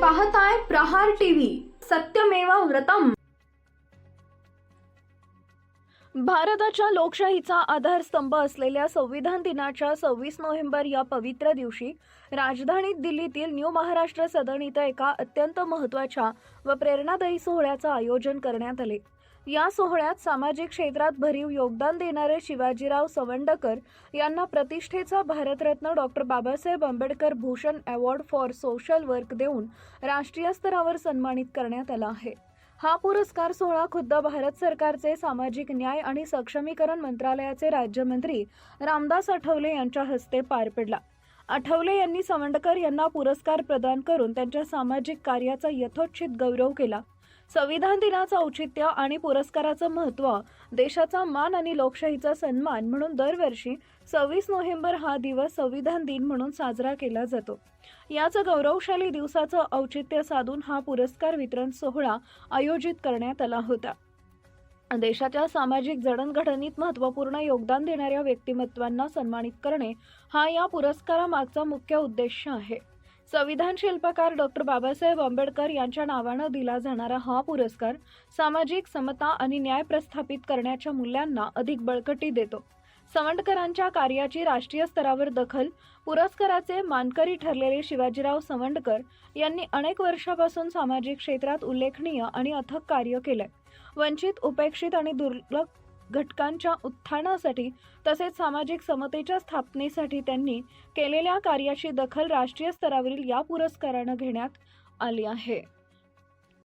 पाहताय प्रहार टीव्ही सत्यमेवा व्रतम. भारताच्या लोकशाहीचा आधारस्तंभ असलेल्या संविधान दिनाच्या सव्वीस नोव्हेंबर या पवित्र दिवशी राजधानी दिल्लीतील न्यू महाराष्ट्र सदन इथं एका अत्यंत महत्त्वाच्या व प्रेरणादायी सोहळ्याचं आयोजन करण्यात आले. या सोहळ्यात सामाजिक क्षेत्रात भरीव योगदान देणारे शिवाजीराव सवंडकर यांना प्रतिष्ठेचा Bharatratna doctor Babasaheb Ambedkar Bhushan award for social work देऊन राष्ट्रीय स्तरावर सन्मानित करण्यात आला आहे. हा पुरस्कार सोहळा खुद्द भारत सरकारचे सामाजिक न्याय आणि सक्षमीकरण मंत्रालयाचे राज्यमंत्री रामदास आठवले यांच्या हस्ते पार पडला. आठवले यांनी सवंडकर यांना पुरस्कार प्रदान करून त्यांच्या सामाजिक कार्याचा यथोचित गौरव केला. संविधान दिनाचं औचित्य आणि पुरस्काराचं महत्त्व देशाचा मान आणि लोकशाहीचा सन्मान म्हणून दरवर्षी सव्वीस नोव्हेंबर हा दिवस संविधान दिन म्हणून साजरा केला जातो. याच गौरवशाली दिवसाचं औचित्य साधून हा पुरस्कार वितरण सोहळा आयोजित करण्यात आला होता. देशाच्या सामाजिक जडणघडणीत महत्त्वपूर्ण योगदान देणाऱ्या व्यक्तिमत्वांना सन्मानित करणे हा या पुरस्कारामागचा मुख्य उद्देश आहे. संविधान शिल्पकार डॉक्टर बाबासाहेब आंबेडकर यांच्या नावानं दिला जाणारा हा पुरस्कार सामाजिक समता आणि न्याय प्रस्थापित करण्याच्या मूल्यांना अधिक बळकटी देतो. सवंडकरांच्या कार्याची राष्ट्रीय स्तरावर दखल पुरस्काराचे मानकरी ठरलेले शिवाजीराव सवंडकर यांनी अनेक वर्षापासून सामाजिक क्षेत्रात उल्लेखनीय आणि अथक कार्य केलंय. वंचित उपेक्षित आणि दुर्लभ घटकांच्या उत्थानासाठी तसेच सामाजिक समतेच्या स्थापनेसाठी त्यांनी केलेल्या कार्याची दखल राष्ट्रीय स्तरावरील या पुरस्कारानं घेण्यात आली आहे.